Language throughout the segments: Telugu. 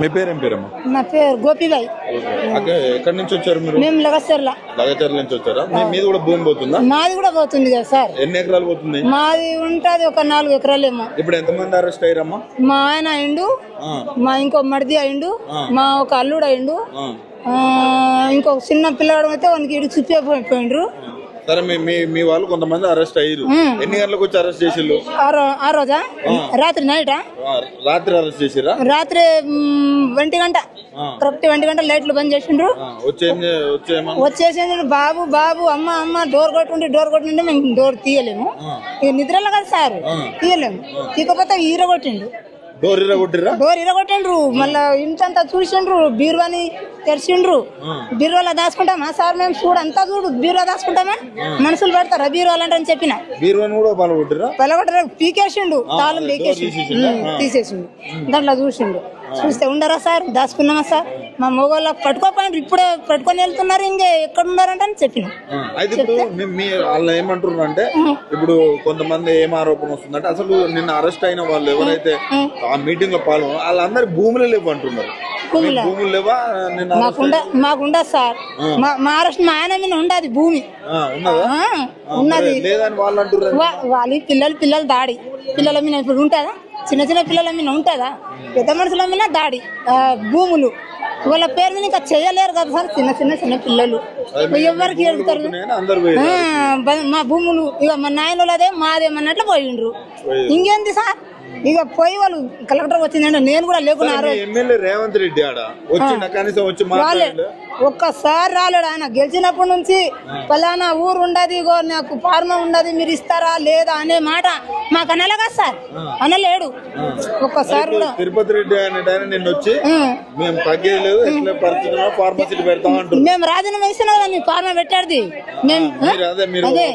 మీ పేరేం పేరమ్మా? నా పేరు గోపిబాయి. ఎక్కడి నుంచి వచ్చారు మీరు? మేము లగసర్ల లగచర్ల నుంచి వచ్చారా? మీ మీద కూడా భూమి పోతుందా? మాది కూడా పోతుంది కదా సార్. ఎన్ని ఎకరాలు పోతుంది? మాది ఉంటది ఒక నాలుగు ఎకరాలేమో. ఇప్పుడు ఎంతమంది అరెస్ట్ అయ్యారమ్మా? మా ఆయన అయిండు మా ఇంకో మడిది అయిండు మా ఒక అల్లుడు అయిండు. ఇంకొక చిన్న పిల్లవాడు అయితే వానికి ఇటు చుట్టిపోయిండ్రు సరే మీ మీ వాళ్ళు కొంతమంది అరెస్ట్ అయ్యారు ఎన్ని గంటలకు వచ్చి అరెస్ట్ చేసిళ్ళు? ఆ రోజా? రాత్రి నైటా రాత్రి అరెస్ట్ చేసిరా రాత్రి ఒంటి గంట. కరెక్ట్ ఒంటి గంట లైట్లు బంద్ చేసిండ్రు. వచ్చి ఏం చే- వచ్చి ఏమన్నా? వచ్చేసిండు బాబు బాబు అమ్మ అమ్మ డోర్ కొట్టుండి డోర్ కొట్టుంటే మేము డోర్ తీయలేము. నిద్రలో కదా సార్? తీయలేము. తీయకపోతే ఈర కొట్టిండు డోర్ ఇరా కొట్టిరా డోర్ ఇరగొట్టిండ్రు మళ్ళా ఇంటంతా చూసిండ్రు బీరువాని తెరిచిండ్రు బీరువాలో దాచుకుంటామా? సార్ మేము చూడు అంతా చూడు బీరువా దాచుకుంటామా? మనుషులు పెడతారా బీరువాలు అంటే అని చెప్పిన? బీరువాని కూడా పాలు కొట్టిరా పొలగొట్ట పీకేసిండు తాళం పీకేసిండు. ఉమ్, తీసేసిండు. దాంట్లో చూసిండు. చూస్తే ఉండరా సార్? దాచుకున్నామా సార్? మా మొగోళ్ళ పట్టుకోపోయిండ్రు ఇప్పుడే పట్టుకొని వెళ్తున్నారు ఇంకే ఎక్కడ ఉన్నారంటే అని చెప్పిన. అయితే ఇప్పుడు మీ- మీ వాళ్ళు ఏమంటున్నారు అంటే ఇప్పుడు కొంతమంది ఏం ఆరోపణ వస్తుందంటే అసలు నిన్న అరెస్ట్ అయిన వాళ్ళు ఎవరైతే ఆ మీటింగ్లో పాల్గొన్న వాళ్ళందరి భూములు లేవు అంటున్నారు. మీకు భూములు లేవా? నిన్న arrest మాకుండ సార్. మా మహారాష్ట్ర మా ఆయన మీద ఉండదు భూమి. ఆ, ఉన్నదా? ఆ, ఉన్నది. మరి లేదని వాళ్ళు అంటున్నారు వా- వాళ్ళ పిల్లలు పిల్లలు దాడి. పిల్లల మీద ఇప్పుడు ఉంటుందా? చిన్న చిన్న పిల్లల మీద ఉంటుందా? పెద్ద మనుషుల మీద దాడి. ఆ, భూములు. వాళ్ళ పేరు మీద ఇంకా చేయలేరు కదా సార్. చిన్న చిన్న చిన్న పిల్లలు. ఎవరికి బ- మా భూములు ఇక మా నాయనలదే మాదేమన్నట్లు పోయిండ్రు. ఇంకేంది సార్? ఇక పోయి వాళ్ళు కలెక్టర్ వచ్చిందంటే నేను కూడా లేకున్నా ఆ రోజు. ఎమ్మెల్యే రేవంత్ రెడ్డి ఆడ కనీసం వచ్చి ఒక్కసారి రాలేడు. ఆయన గెలిచినప్పటి నుంచి ఫలానా ఊరు ఉండదు ఇగో నాకు ఫార్మా ఉండదు మీరు ఇస్తారా లేదా అనే మాట మాకు అనలేగా సార్. అనలేడు. ఒక్కసారి కూడా తిరుపతి రెడ్డి నిన్న వచ్చి. మేము తగ్గేది రాజీనామా ఇస్తున్నాం కదా నీ ఫార్మా పెట్టాడు మేము అదే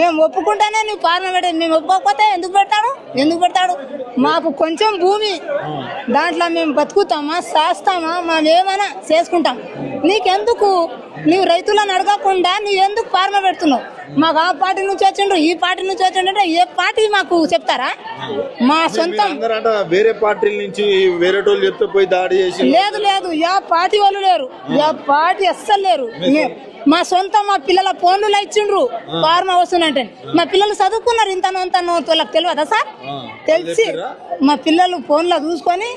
మేము ఒప్పుకుంటేనే నీ ఫార్మా పెట్టేది మేము ఒప్పుకోకపోతే ఎందుకు పెడతాడు? ఎందుకు పెడతాడు? మాకు కొంచెం భూమి. దాంట్లో మేము బతుకుతామా శాస్తామా మేము ఏమైనా చేసుకుంటాం. నీకెందుకు? నీవు రైతులను అడగకుండా నువ్వు ఎందుకు ఫార్మా పెడుతున్నావు? మాకు ఆ పార్టీ నుంచి వచ్చిండ్రు ఈ పార్టీ నుంచి వచ్చిండ్రు అంటే ఏ పార్టీ మాకు చెప్తారా? మా సొంతం. వేరే పార్టీల నుంచి వేరే టోళ్ళు చెప్తే పోయి దాడి చేసి లేదు లేదు. యా పార్టీ వాళ్ళు లేరు. యా పార్టీ అస్సలు లేరు. మే- సొంత మా పిల్లల ఫోన్లు ఇచ్చిండ్రు. ఫార్మా వస్తుందంటే మా పిల్లలు చదువుకున్నారు ఇంతనో అంతనో వాళ్ళకి తెలియదా సార్? తెలిసి మా పిల్లలు ఫోన్లో చూసుకొని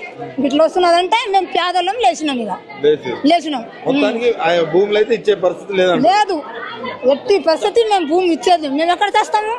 ఇట్లా వస్తున్నదంటే మేము పేదలం లేచినాం ఇక. లేచినాం. మొత్తానికి ఆ భూములు అయితే ఇచ్చే పరిస్థితి లేదంట లేదు. ఎట్టి పరిస్థితి మేము భూమి ఇచ్చేది. మేము ఎక్కడ చేస్తాము?